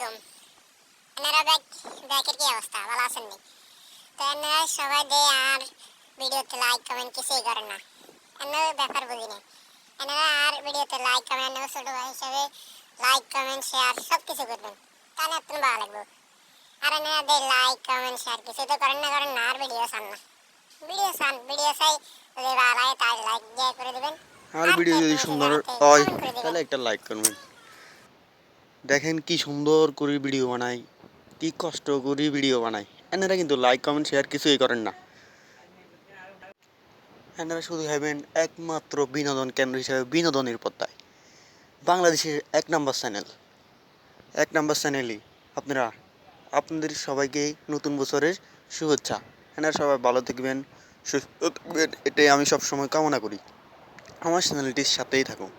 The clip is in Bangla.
আলাইকুম এনারা ব্যাগ ব্যাগের কি অবস্থা? ভালো আছেন নি? তো এনারা সবাই দে আর ভিডিওতে লাইক কমেন্ট কিছুই করেন না। এনারা ব্যাপার বুঝি না এনারা আর ভিডিওতে লাইক কমেন্ট নেবে ছোট ভাই হিসাবে লাইক কমেন্ট শেয়ার সব কিছু করবেন তাহলে আপনার ভালো লাগবে। আর এনারা দে লাইক কমেন্ট শেয়ার কিছু তো করেন না করেন না আর ভিডিও চান না। ভিডিও চান ভিডিও চাই যদি ভালো লাগে তাহলে লাইক দিয়ে করে দেবেন। আর ভিডিও যদি সুন্দর হয় তাহলে একটা লাইক করবেন। দেখেন কি সুন্দর করে ভিডিও বানাই কি কষ্ট করে ভিডিও বানাই এনারা কিন্তু লাইক কমেন্ট শেয়ার কিছুই করেন না। এনারা শুধু ভাবেন একমাত্র বিনোদন কেন্দ্র হিসাবে বিনোদনের পর্দায়। বাংলাদেশের এক নম্বর চ্যানেল এক নম্বর চ্যানেলই আপনারা, আপনাদের সবাইকে নতুন বছরের শুভেচ্ছা। এনারা সবাই ভালো থাকবেন, সুস্থ থাকবেন, এটাই আমি সবসময় কামনা করি। আমার চ্যানেলটির সাথেই থাকুন।